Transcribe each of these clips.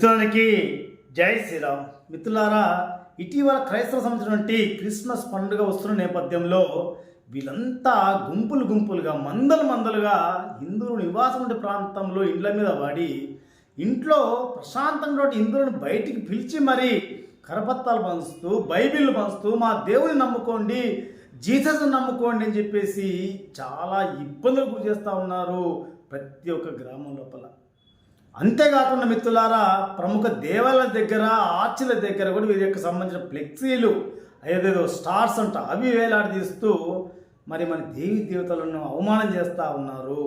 మిత్రులకి జై శ్రీరామ్. మిత్రులారా ఇటీవల క్రైస్తవ సంబంధించినటువంటి క్రిస్మస్ పండుగ వస్తున్న నేపథ్యంలో వీళ్ళంతా గుంపులు గుంపులుగా మందలు మందలుగా హిందువులు నివాసం ఉండే ప్రాంతంలో ఇండ్ల మీద వాడి ఇంట్లో ప్రశాంతంగా హిందువులను బయటికి పిలిచి మరీ కరపత్తాలు పంచుతూ బైబిల్ పంచుతూ మా దేవుని నమ్ముకోండి జీసస్ నమ్ముకోండి అని చెప్పేసి చాలా ఇబ్బందులు గురి చేస్తూ ఉన్నారు ప్రతి ఒక్క గ్రామం లోపల. అంతేకాకుండా మిత్రులారా ప్రముఖ దేవాలయాల దగ్గర ఆర్చిల దగ్గర కూడా వీరి యొక్క సంబంధించిన ఫ్లెక్సీలు ఏదేదో స్టార్స్ అంట అవి వేలాడదీస్తూ మరి మన దేవి దేవతలను అవమానం చేస్తూ ఉన్నారు.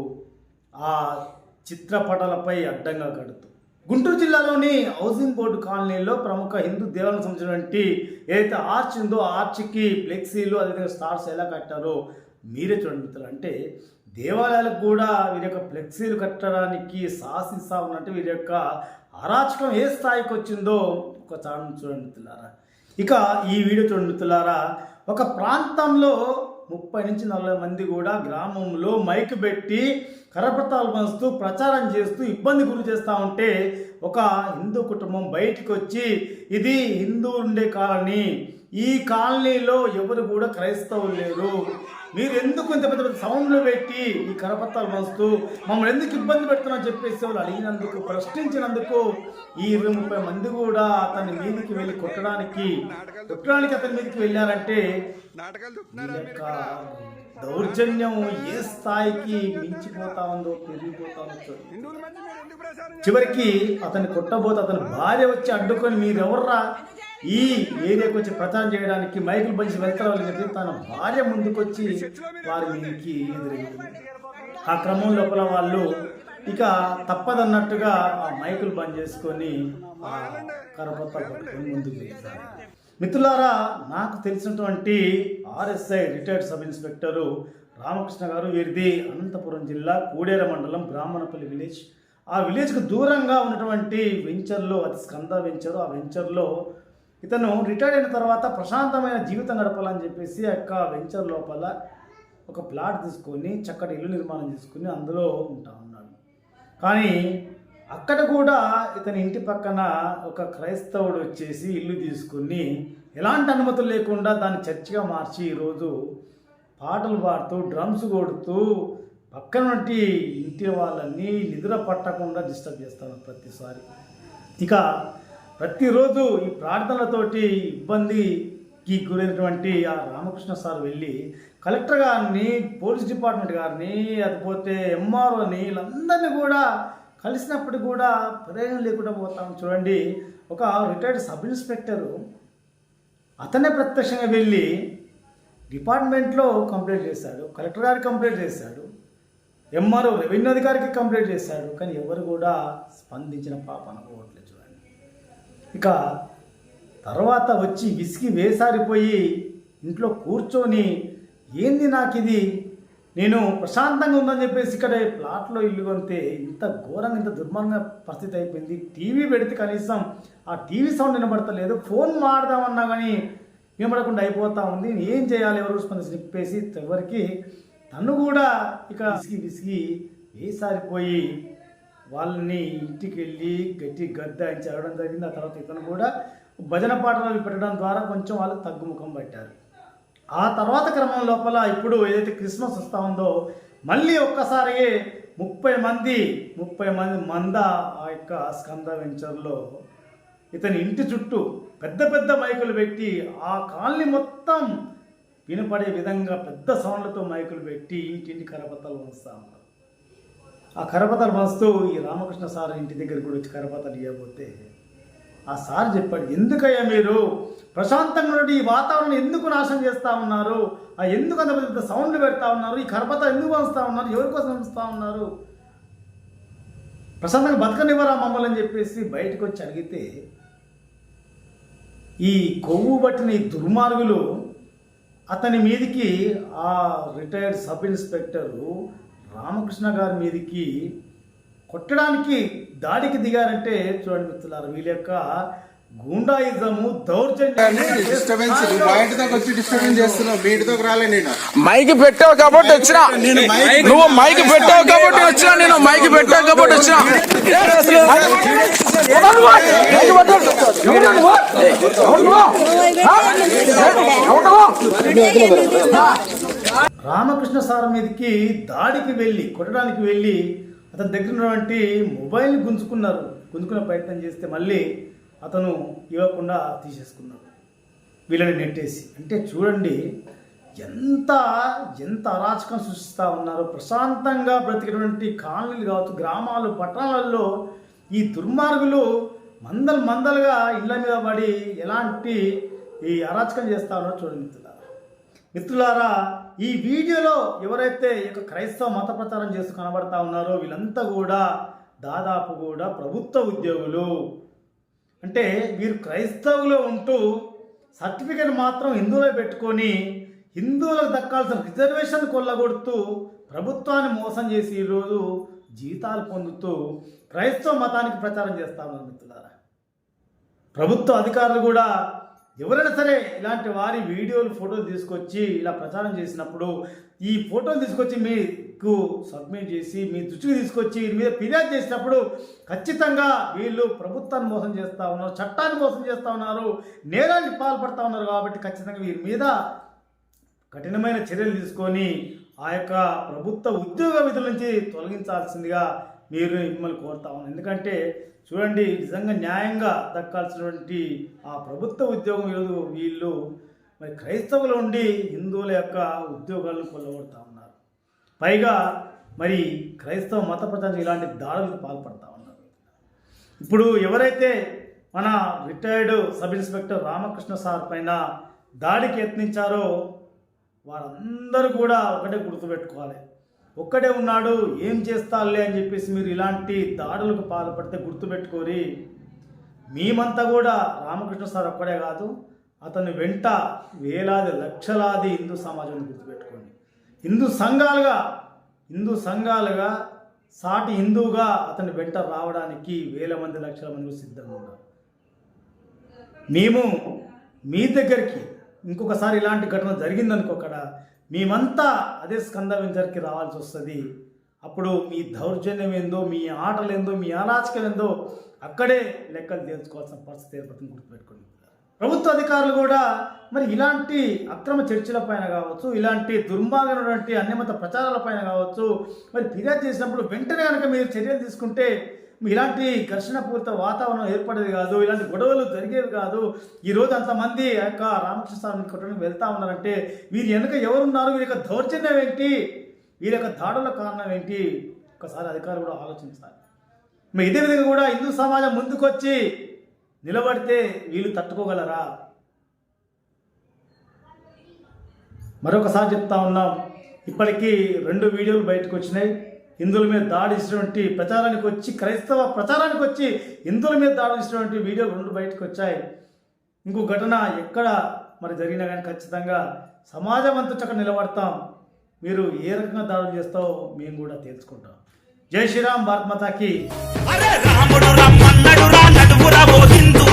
ఆ చిత్రపటాలపై అడ్డంగా కడుతూ. గుంటూరు జిల్లాలోని హౌసింగ్ బోర్డు కాలనీలో ప్రముఖ హిందూ దేవాలయం సంబంధించినటువంటి ఏదైతే ఆర్చ్ ఉందో ఆర్చ్కి ఫ్లెక్సీలు అదేవిధంగా స్టార్స్ ఎలా కట్టారో మీరే చూడండి మిత్రులు అంటే దేవాలయాలకు కూడా వీరి యొక్క ఫ్లెక్సీలు కట్టడానికి సాహసిస్తా ఉన్నట్టు వీరి యొక్క అరాచకం ఏ స్థాయికి వచ్చిందో ఒక చాలను చూడండి మిత్రులారా. ఇక ఈ వీడియో చూడండి మిత్రులారా ఒక ప్రాంతంలో ముప్పై నుంచి నలభై మంది కూడా గ్రామంలో మైక్ పెట్టి కరపత్రాలు పంచుతూ ప్రచారం చేస్తూ ఇబ్బంది గురి చేస్తూ ఉంటే ఒక హిందూ కుటుంబం బయటికి వచ్చి ఇది హిందూ ఉండే కాలనీ ఈ కాలనీలో ఎవరు కూడా క్రైస్తవులు లేరు. మీరు ఎందుకు ఇంత పెద్ద పెద్ద సౌండ్లు పెట్టి ఈ కరపత్రాలు పంచుతూ మమ్మల్ని ఎందుకు ఇబ్బంది పెడుతున్నారని చెప్పేసి వాళ్ళు అడిగినందుకు ప్రశ్నించినందుకు ఈ ఇరవై ముప్పై మంది కూడా అతని మీదికి వెళ్ళి కొట్టడానికి కొట్టడానికి అతని మీదకి వెళ్ళారంటే దౌర్జన్యం ఏ స్థాయికి మించిపోతా ఉందో పెరిగిపోతా ఉందో చివరికి అతన్ని కొట్టబోతే అతని భార్య వచ్చి అడ్డుకొని మీరెవర్రా? ఈ ఏరియాకి వచ్చి ప్రచారం చేయడానికి మైకులు పంచి వెళ్తారని చెప్పి తన భార్య ముందుకొచ్చి వారి మీదకి ఎదురైంది. ఆ క్రమం లోపల వాళ్ళు ఇక తప్పదన్నట్టుగా ఆ మైకులు బంద్ చేసుకొని కరపత్రాలు పట్టుకొని ముందుకు వెళ్ళారు మిత్రులారా నాకు తెలిసినటువంటి RSI retired sub inspector Ramakrishna garu వీరిది Anantapuram జిల్లా కోడేర మండలం బ్రాహ్మణపల్లి విలేజ్. ఆ విలేజ్కు దూరంగా ఉన్నటువంటి వెంచర్లో అది స్కంద వెంచరు ఆ వెంచర్లో ఇతను రిటైర్డ్ అయిన తర్వాత ప్రశాంతమైన జీవితం గడపాలని చెప్పేసి అక్క యొక్క వెంచర్ లోపల ఒక ప్లాట్ తీసుకొని చక్కటి ఇల్లు నిర్మాణం చేసుకుని అందులో ఉంటా ఉన్నాడు. కానీ అక్కడ కూడా ఇతని ఇంటి పక్కన ఒక క్రైస్తవుడు వచ్చేసి ఇల్లు తీసుకుని ఎలాంటి అనుమతులు లేకుండా దాన్ని చర్చిగా మార్చి ఈరోజు పాటలు పాడుతూ డ్రమ్స్ కొడుతూ పక్కన నుండి ఇంటి వాళ్ళని నిద్ర పట్టకుండా డిస్టర్బ్ చేస్తాను ప్రతిసారి. ఇక ప్రతిరోజు ఈ ప్రార్థనలతోటి ఇబ్బందికి గురైనటువంటి ఆ రామకృష్ణ సార్ వెళ్ళి కలెక్టర్ గారిని పోలీస్ డిపార్ట్మెంట్ గారిని అదిపోతే ఎంఆర్ఓని వీళ్ళందరినీ కూడా కలిసినప్పుడు కూడా ప్రయోజనం లేకుండా పోతాం చూడండి ఒక రిటైర్డ్ సబ్ ఇన్స్పెక్టరు అతనే ప్రత్యక్షంగా వెళ్ళి డిపార్ట్మెంట్లో కంప్లైంట్ చేశాడు కలెక్టర్ గారికి కంప్లైంట్ చేశాడు ఎంఆర్ఓ రెవెన్యూ అధికారికి కంప్లైంట్ చేశాడు కానీ ఎవరు కూడా స్పందించిన పాప అనుకోవట్లేదు చూడండి. ఇక తర్వాత వచ్చి విసిగి వేసారిపోయి ఇంట్లో కూర్చొని ఏంది నాకు ఇది నేను ప్రశాంతంగా ఉందని చెప్పేసి ఇక్కడ ప్లాట్లో ఇల్లు కొంతే ఇంత ఘోరంగా ఇంత దుర్మార్గ పరిస్థితి అయిపోయింది. టీవీ పెడితే కనీసం ఆ టీవీ సౌండ్ వినబడతలేదు. ఫోన్ మాడదామన్నా కానీ వినబడకుండా అయిపోతా ఉంది. నేను ఏం చేయాలి ఎవరు స్పందించి చెప్పేసి చివరికి తను కూడా ఇక విసిగి విసిగి వేసారిపోయి వాళ్ళని ఇంటికి వెళ్ళి గట్టి గద్దాయించి అడగడం జరిగింది. ఆ తర్వాత ఇతను కూడా భజన పాటలు పెట్టడం ద్వారా కొంచెం వాళ్ళు తగ్గుముఖం పట్టారు. ఆ తర్వాత క్రమం లోపల ఇప్పుడు ఏదైతే క్రిస్మస్ వస్తూ ఉందో మళ్ళీ ఒక్కసారి ముప్పై మంది ముప్పై మంది మంద ఆ యొక్క స్కంద వెంచర్లో ఇతని ఇంటి చుట్టూ పెద్ద పెద్ద మైకులు పెట్టి ఆ కాలనీ మొత్తం వినపడే విధంగా పెద్ద సౌండ్లతో మైకులు పెట్టి ఇంటింటి కరపత్తాలు వస్తూ ఉన్నారు. ఆ కరపత్రాలు పంచుతూ ఈ రామకృష్ణ సార్ ఇంటి దగ్గర కూడా వచ్చి కరపతలు ఇవ్వబోతే ఆ సార్ చెప్పాడు ఎందుకయ్యా మీరు? ప్రశాంతంగా నుండి ఈ వాతావరణం ఎందుకు నాశనం చేస్తూ ఉన్నారు? ఆ ఎందుకు అంత పెద్ద సౌండ్లు పెడతా ఉన్నారు? ఈ కరపత ఎందుకు వస్తూ ఉన్నారు? ఎవరి కోసం వస్తూ ఉన్నారు? ప్రశాంతంగా బతకనివ్వరా మమ్మల్ని? అని చెప్పేసి బయటకు వచ్చి అడిగితే ఈ కొవ్వు పట్టిన ఈ దుర్మార్గులు అతని మీదికి ఆ రిటైర్డ్ సబ్ ఇన్స్పెక్టరు రామకృష్ణ గారి మీదికి కొట్టడానికి దాడికి దిగారంటే చూడండి మిత్రులారు వీళ్ళ యొక్క గూండాయిజము మైక్ పెట్టావు కాబట్టి వచ్చిన నువ్వు మైక్ పెట్టావు కాబట్టి వచ్చిన నేను మైక్ పెట్టావు కాబట్టి వచ్చిన రామకృష్ణ సార్ మీదకి దాడికి వెళ్ళి కొట్టడానికి వెళ్ళి అతని దగ్గర ఉన్నటువంటి మొబైల్ గుంజుకున్నారు. గుంజుకునే ప్రయత్నం చేస్తే మళ్ళీ అతను ఇవ్వకుండా తీసేసుకున్నాడు. వీళ్ళని నెట్టేసి. అంటే చూడండి ఎంత ఎంత అరాచకం సృష్టిస్తూ ఉన్నారో. ప్రశాంతంగా బ్రతికినటువంటి కాలనీలు కావచ్చు గ్రామాలు పట్టణాలలో ఈ దుర్మార్గులు మందలు మందలుగా ఇళ్ళ మీద పడి ఎలాంటి ఈ అరాచకం చేస్తా ఉన్నారో చూడండి మిత్రులారా. మిత్రులారా ఈ వీడియోలో ఎవరైతే ఈ యొక్క క్రైస్తవ మత ప్రచారం చేస్తూ కనబడతా ఉన్నారో వీళ్ళంతా కూడా దాదాపు కూడా ప్రభుత్వ ఉద్యోగులు. అంటే వీరు క్రైస్తవులో ఉంటూ సర్టిఫికేట్ మాత్రం హిందువులో పెట్టుకొని హిందువులకు దక్కాల్సిన రిజర్వేషన్ కొల్లగొడుతూ ప్రభుత్వాన్ని మోసం చేసి ఈరోజు జీతాలు పొందుతూ క్రైస్తవ మతానికి ప్రచారం చేస్తా ఉన్నారు మిత్రులారా. ప్రభుత్వ అధికారులు కూడా ఎవరైనా సరే ఇలాంటి వారి వీడియోలు ఫోటోలు తీసుకొచ్చి ఇలా ప్రచారం చేసినప్పుడు ఈ ఫోటోలు తీసుకొచ్చి మీకు సబ్మిట్ చేసి మీ దృష్టికి తీసుకొచ్చి మీద ఫిర్యాదు చేసినప్పుడు ఖచ్చితంగా వీళ్ళు ప్రభుత్వాన్ని మోసం చేస్తూ ఉన్నారు చట్టాన్ని మోసం చేస్తూ ఉన్నారు నేరానికి పాల్పడుతూ ఉన్నారు కాబట్టి ఖచ్చితంగా వీరి మీద కఠినమైన చర్యలు తీసుకొని ఆ యొక్క ప్రభుత్వ ఉద్యోగ విధుల నుంచి తొలగించాల్సిందిగా మీరు మిమ్మల్ని కోరుతా ఉన్నాను. ఎందుకంటే చూడండి నిజంగా న్యాయంగా దక్కాల్సినటువంటి ఆ ప్రభుత్వ ఉద్యోగం ఈరోజు వీళ్ళు మరి క్రైస్తవులు ఉండి హిందువుల యొక్క ఉద్యోగాలను కొల్లగొడతా ఉన్నారు. పైగా మరి క్రైస్తవ మత ప్రచారం ఇలాంటి దాడులకు పాల్పడతా ఉన్నారు. ఇప్పుడు ఎవరైతే మన retired sub inspector Ramakrishna sir పైన దాడికి యత్నించారో వారందరూ కూడా ఒకటే గుర్తుపెట్టుకోవాలి. ఒక్కడే ఉన్నాడు ఏం చేస్తాలే అని చెప్పేసి మీరు ఇలాంటి దాడులకు పాల్పడితే గుర్తుపెట్టుకోరి. మేమంతా కూడా రామకృష్ణ సార్ ఒక్కడే కాదు అతని వెంట వేలాది లక్షలాది హిందూ సమాజాన్ని గుర్తుపెట్టుకోండి. హిందూ సంఘాలుగా హిందూ సంఘాలుగా సాటి హిందువుగా అతని వెంట రావడానికి వేల మంది లక్షల మంది సిద్ధంగా ఉన్నారు. మేము మీ దగ్గరికి ఇంకొకసారి ఇలాంటి ఘటన జరిగిందనుకో అక్కడ మేమంతా అదే స్కంద వెంచర్కి రావాల్సి వస్తుంది. అప్పుడు మీ దౌర్జన్యం ఏందో మీ ఆటలు ఏందో మీ అరాచకం ఏందో అక్కడే లెక్కలు తెలుసుకోవాల్సిన పరిస్థితి ఏర్పడుతుంది గుర్తుపెట్టుకోండి. ప్రభుత్వ అధికారులు కూడా మరి ఇలాంటి అక్రమ చర్చలపైన కావచ్చు ఇలాంటి దుర్మార్గమైనటువంటి అన్యమత ప్రచారాలపైన కావచ్చు మరి ఫిర్యాదు చేసినప్పుడు వెంటనే కనుక మీరు చర్యలు తీసుకుంటే ఇలాంటి ఘర్షణపూరిత వాతావరణం ఏర్పడేది కాదు ఇలాంటి గొడవలు జరిగేవి కాదు. ఈరోజు అంతమంది ఆ యొక్క రామకృష్ణ స్వామిని కొట్టడానికి వెళ్తా ఉన్నారంటే వీరి వెనుక ఎవరున్నారు? వీరి యొక్క దౌర్జన్యం ఏంటి? వీరి యొక్క దాడుల కారణం ఏంటి? ఒకసారి అధికారులు కూడా ఆలోచించాలి. మరి ఇదే విధంగా కూడా హిందూ సమాజం ముందుకొచ్చి నిలబడితే వీళ్ళు తట్టుకోగలరా? మరొకసారి చెప్తా ఉన్నాం. ఇప్పటికీ రెండు వీడియోలు బయటకు వచ్చినాయి. హిందువుల మీద దాడి చేసినటువంటి ప్రచారానికి వచ్చి క్రైస్తవ ప్రచారానికి వచ్చి హిందువుల మీద దాడి చేసినటువంటి వీడియోలు రెండు బయటకు వచ్చాయి. ఇంకో ఘటన ఎక్కడ మరి జరిగినా కానీ ఖచ్చితంగా సమాజం అంతా చక్కగా నిలబడతాం. మీరు ఏ రకంగా దాడులు చేస్తావో మేము కూడా తెలుసుకుంటాం జై శ్రీరామ్ భారత్ మాతాకి. అరే రాముడు రమ్మన్నడు రా నడువురా ఓ హిందూ